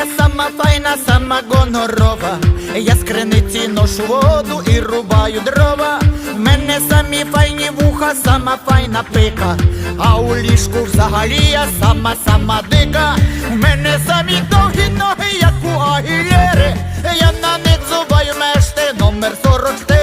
я сама файна, сама гонорова. Я з криниці ношу воду і рубаю дрова. Мене самі файні вуха, сама файна пика. А у ліжку взагалі я сама сама дика. Мене самі довгі ноги, як у агілєри, Я на них зубаю мешти номер 44